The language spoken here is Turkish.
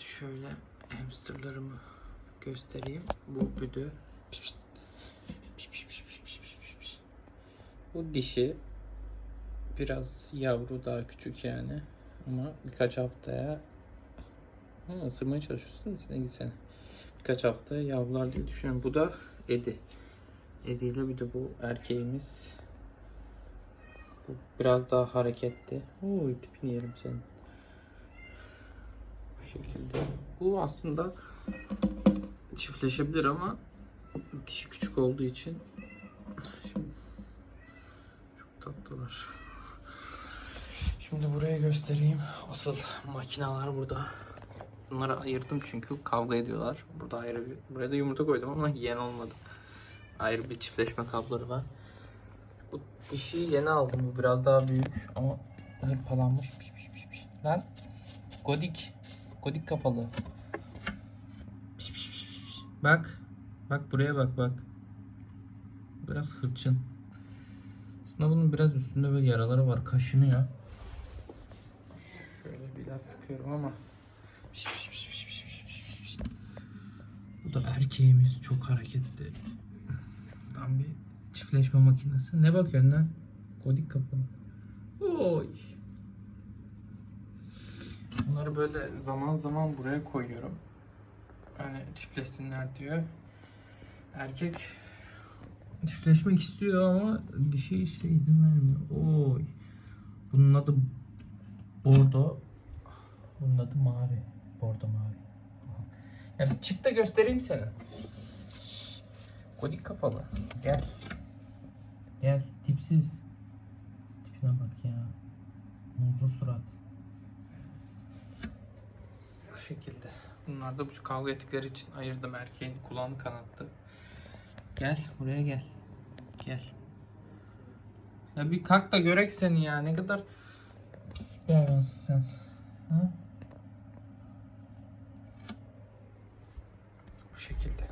şöyle hamsterlarımı göstereyim. Bu büdü. Bu dişi biraz yavru daha küçük yani. Ama birkaç haftaya Hı, ısırmaya çalışıyorsun? Sen gitsene. Birkaç haftaya yavrular diye düşünüyorum. Bu da Edi. Edi ile bir de bu erkeğimiz. Bu biraz daha hareketli. Oo, tipini yerim senin. Bu şekilde. Bu aslında çiftleşebilir ama dişi küçük olduğu için şimdi çok tatlılar. Şimdi buraya göstereyim. Asıl makineler burada. Bunları ayırdım çünkü kavga ediyorlar. Burada ayrı bir, buraya da yumurta koydum ama yiyen olmadı. Ayrı bir çiftleşme kabları var. Bu dişi yeni aldım. Bu biraz daha büyük ama hırpalanmış. Lan Godik. Godik kafalı. Piş, piş, piş, piş. Bak. Bak buraya bak bak. Biraz hırçın. Aslında bunun biraz üstünde böyle yaraları var. Kaşınıyor. Şöyle biraz sıkıyorum ama. Piş, piş, piş, piş, piş, piş, piş. Bu da erkeğimiz çok hareketli. Tam bir çiftleşme makinesi. Ne bakıyorsun lan? Kodik kafalı. Oy. Bunları böyle zaman zaman buraya koyuyorum. Yani çiftleşsinler diyor. Erkek çiftleşmek istiyor ama dişi işte izin vermiyor. Oy. Bunun adı Bordo. Bunun adı mavi. Bordo mavi. Ya bir çık da göstereyim sana. Kodik kafalı. Gel. Gel. Tipsiz. Tipine bak ya. Muzur surat. Bu şekilde. Bunlar da bu kavga ettikleri için ayırdım erkeğin kulağını kanattı. Gel buraya gel. Gel. Ya bir kalk da görek seni ya. Ne kadar pis bir hayvansın sen. Ha? Bu şekilde.